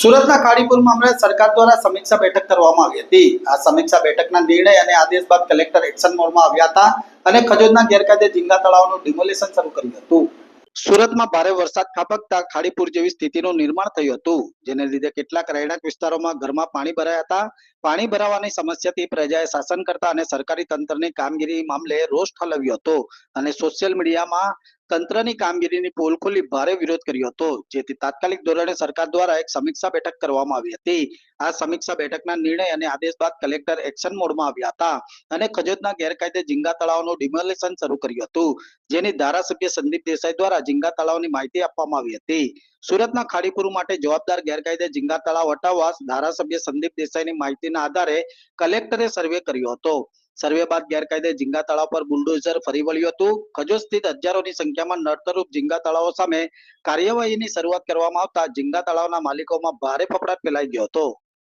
સુરતના કાળીપુરમાં હમણાં સરકાર દ્વારા સમીક્ષા બેઠક કરવામાં આવી હતી. આ સમીક્ષા બેઠકના નિર્ણય અને આદેશ બાદ કલેક્ટર એક્શન મોડમાં આવ્યા હતા અને ખજોદના ગેરકાયદે ઝીંગા તળાવનું ડિમોલેશન શરૂ કર્યું હતું. સુરતમાં ભારે વરસાદ ખાબકતા ખાડીપુર જેવી સ્થિતિનું નિર્માણ થયું હતું, જેને લીધે કેટલાક રહેણાંક વિસ્તારોમાં ઘરમાં પાણી ભરાયા હતા. પાણી ભરાવાની સમસ્યાથી પ્રજાએ શાસન કરતા અને સરકારી તંત્રની કામગીરી મામલે રોષ ઠલવ્યો હતો અને સોશિયલ મીડિયામાં તંત્રની કામગીરીની પોલ ખોલી ભારે વિરોધ કર્યો હતો. જેથી તાત્કાલિક ધોરણે સરકાર દ્વારા એક સમીક્ષા બેઠક કરવામાં આવી હતી. આ સમીક્ષા બેઠકના નિર્ણય અને આદેશ બાદ કલેક્ટર એક્શન મોડમાં આવ્યા હતા અને ખજોદના ગેરકાયદે ઝીંગા તળાવનું ડિમોલેશન શરૂ કર્યું હતું. જેની ધારાસભ્ય સંદીપ દેસાઈ દ્વારા ઝીંગા તળાવની માહિતી આપવામાં આવી હતી. સુરતના ખાડીપુર માટે જવાબદાર ગેરકાયદે ઝીંગા તળાવ હટાવવા ધારાસભ્ય સંદીપ દેસાઈની માહિતીના આધારે કલેક્ટરે સર્વે કર્યો હતો. સર્વે બાદ ગેરકાયદે ઝીંગા તળાવ પર બુલડોઝર ફરી વળ્યું હતું. ખજો સ્થિત હજારોની સંખ્યામાં નડતરૂપ ઝીંગા તળાવો સામે કાર્યવાહીની શરૂઆત કરવામાં આવતા ઝીંગા તળાવના માલિકોમાં ભારે ફફડાટ ફેલાઈ ગયો હતો.